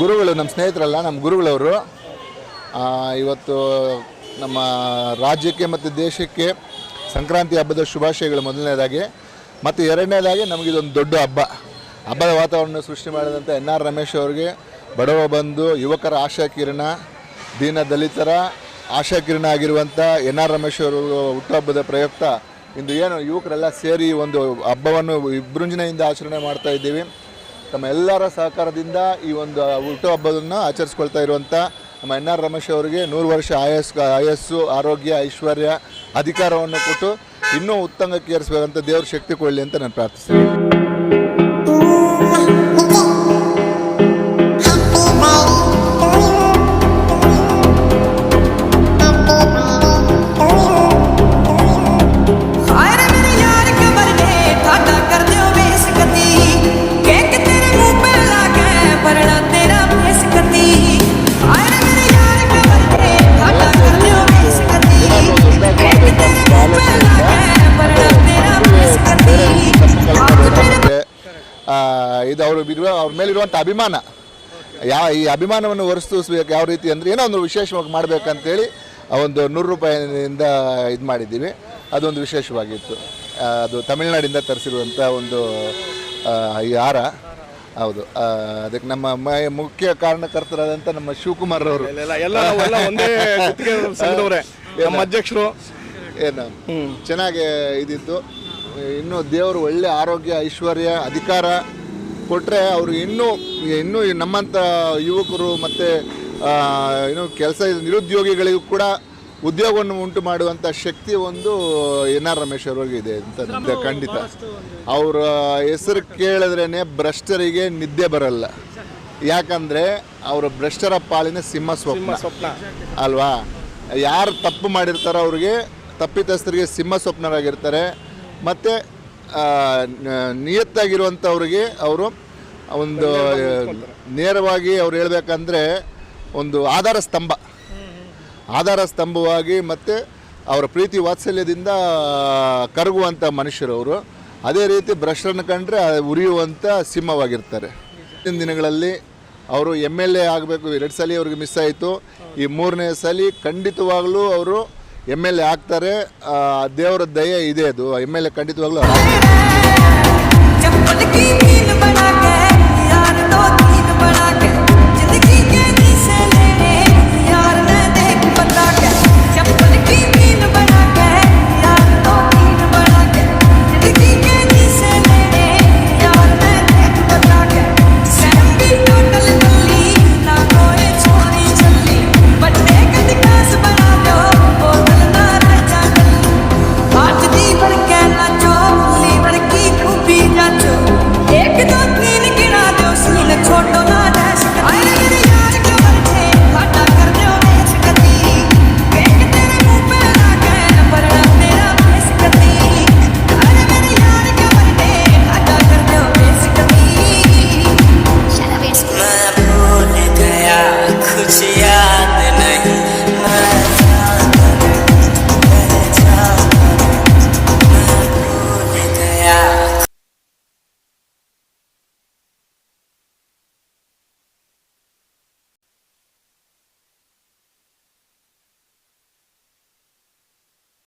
ಗುರುಗಳು ನಮ್ಮ ಸ್ನೇಹಿತರಲ್ಲ ನಮ್ಮ ಗುರುಗಳವರು ಇವತ್ತು ನಮ್ಮ ರಾಜ್ಯಕ್ಕೆ ಮತ್ತು ದೇಶಕ್ಕೆ ಸಂಕ್ರಾಂತಿ ಹಬ್ಬದ ಶುಭಾಶಯಗಳು ಮೊದಲನೇದಾಗಿ. ಮತ್ತು ಎರಡನೇದಾಗಿ ನಮಗಿದೊಂದು ದೊಡ್ಡ ಹಬ್ಬ. ಹಬ್ಬದ ವಾತಾವರಣ ಸೃಷ್ಟಿ ಮಾಡಿದಂಥ ಎನ್ ಆರ್ ರಮೇಶ್ ಅವರಿಗೆ ಬಡವ ಬಂಧು, ಯುವಕರ ಆಶಾ ಕಿರಣ, ದೀನ ದಲಿತರ ಆಶಾ ಕಿರಣ ಆಗಿರುವಂಥ ಎನ್ ಆರ್ ರಮೇಶ್ ಅವರು ಹುಟ್ಟುಹಬ್ಬದ ಪ್ರಯುಕ್ತ ಇಂದು ಏನು ಯುವಕರೆಲ್ಲ ಸೇರಿ ಒಂದು ಹಬ್ಬವನ್ನು ವಿಜೃಂಭಣೆಯಿಂದ ಆಚರಣೆ ಮಾಡ್ತಾ ಇದ್ದೀವಿ. ತಮ್ಮ ಎಲ್ಲರ ಸಹಕಾರದಿಂದ ಈ ಒಂದು ಹುಟ್ಟುಹಬ್ಬವನ್ನು ಆಚರಿಸ್ಕೊಳ್ತಾ ಇರುವಂಥ ನಮ್ಮ ಎನ್ ಆರ್ ರಮೇಶ್ ಅವರಿಗೆ ನೂರು ವರ್ಷ ಆಯಸ್, ಆಯಸ್ಸು, ಆರೋಗ್ಯ, ಐಶ್ವರ್ಯ ಅಧಿಕಾರವನ್ನು ಕೊಟ್ಟು ಇನ್ನೂ ಉತ್ತಂಗಕ್ಕೆ ಏರಿಸಬೇಕಂತ ದೇವ್ರ ಶಕ್ತಿ ಕೊಡಲಿ ಅಂತ ನಾನು ಪ್ರಾರ್ಥಿಸ್ತೀನಿ. ಇದು ಅವರು ಇರುವ ಅವ್ರ ಮೇಲಿರುವಂಥ ಅಭಿಮಾನ. ಯಾವ ಈ ಅಭಿಮಾನವನ್ನು ಹೊರತೂಸ್ಬೇಕು ಯಾವ ರೀತಿ ಅಂದರೆ ಏನೋ ಒಂದು ವಿಶೇಷವಾಗಿ ಮಾಡಬೇಕಂತೇಳಿ ಒಂದು ನೂರು ರೂಪಾಯಿಯಿಂದ ಇದು ಮಾಡಿದ್ದೀವಿ. ಅದೊಂದು ವಿಶೇಷವಾಗಿತ್ತು. ಅದು ತಮಿಳ್ನಾಡಿಂದ ತರಿಸಿರುವಂಥ ಒಂದು ಈ ಹಾರ. ಹೌದು. ಅದಕ್ಕೆ ನಮ್ಮ ಮುಖ್ಯ ಕಾರಣಕರ್ತರಾದಂಥ ನಮ್ಮ ಶಿವಕುಮಾರ್ ಅವರು. ನಮ್ಮ ಅಧ್ಯಕ್ಷರು. ಏನು? ಚೆನ್ನಾಗಿ ಇದಿತ್ತು. ಇನ್ನೂ ದೇವರು ಒಳ್ಳೆ ಆರೋಗ್ಯ ಐಶ್ವರ್ಯ ಅಧಿಕಾರ ಕೊಟ್ಟರೆ ಅವರು ಇನ್ನೂ ಇನ್ನೂ ನಮ್ಮಂಥ ಯುವಕರು ಮತ್ತು ಏನು ಕೆಲಸ ನಿರುದ್ಯೋಗಿಗಳಿಗೂ ಕೂಡ ಉದ್ಯೋಗವನ್ನು ಉಂಟು ಮಾಡುವಂಥ ಶಕ್ತಿ ಒಂದು ಎನ್ ಆರ್ ರಮೇಶ್ ಅವ್ರಿಗೆ ಇದೆ ಅಂತ ಖಂಡಿತ. ಅವರ ಹೆಸರು ಕೇಳಿದ್ರೇ ಭ್ರಷ್ಟರಿಗೆ ನಿದ್ದೆ ಬರಲ್ಲ. ಯಾಕಂದರೆ ಅವರು ಭ್ರಷ್ಟರ ಪಾಲಿನ ಸಿಂಹ ಸ್ವಪ್ನ. ಸ್ವಪ್ನ. ಅಲ್ವಾ? ಯಾರು ತಪ್ಪು ಮಾಡಿರ್ತಾರೋ ಅವ್ರಿಗೆ ತಪ್ಪಿತಸ್ಥರಿಗೆ ಸಿಂಹ ಸ್ವಪ್ನರಾಗಿರ್ತಾರೆ. ಮತ್ತು ನಿಯತ್ತಾಗಿರುವಂಥವ್ರಿಗೆ ಅವರು ಒಂದು, ನೇರವಾಗಿ ಅವ್ರು ಹೇಳಬೇಕಂದ್ರೆ ಒಂದು ಆಧಾರ ಸ್ತಂಭ. ಆಧಾರ ಸ್ತಂಭವಾಗಿ ಮತ್ತು ಅವರ ಪ್ರೀತಿ ವಾತ್ಸಲ್ಯದಿಂದ ಕರಗುವಂಥ ಮನುಷ್ಯರು ಅವರು. ಅದೇ ರೀತಿ ಭ್ರಷ್ಟರನ್ನು ಕಂಡ್ರೆ ಉರಿಯುವಂಥ ಸಿಂಹವಾಗಿರ್ತಾರೆ. ಹಿಂದಿನ ದಿನಗಳಲ್ಲಿ ಅವರು ಎಂ ಎಲ್ ಎ ಆಗಬೇಕು. ಎರಡು ಸಲ ಅವ್ರಿಗೆ ಮಿಸ್ ಆಯಿತು. ಈ ಮೂರನೇ ಸಲ ಖಂಡಿತವಾಗಲೂ ಅವರು ಎಂ ಎಲ್ ಎ ಆಗ್ತಾರೆ ದೇವರ ದಯೆ ಇದೆ ಅದು ಎಂ ಎಲ್ ಎ ಖಂಡಿತವಾಗ್ಲೂ sim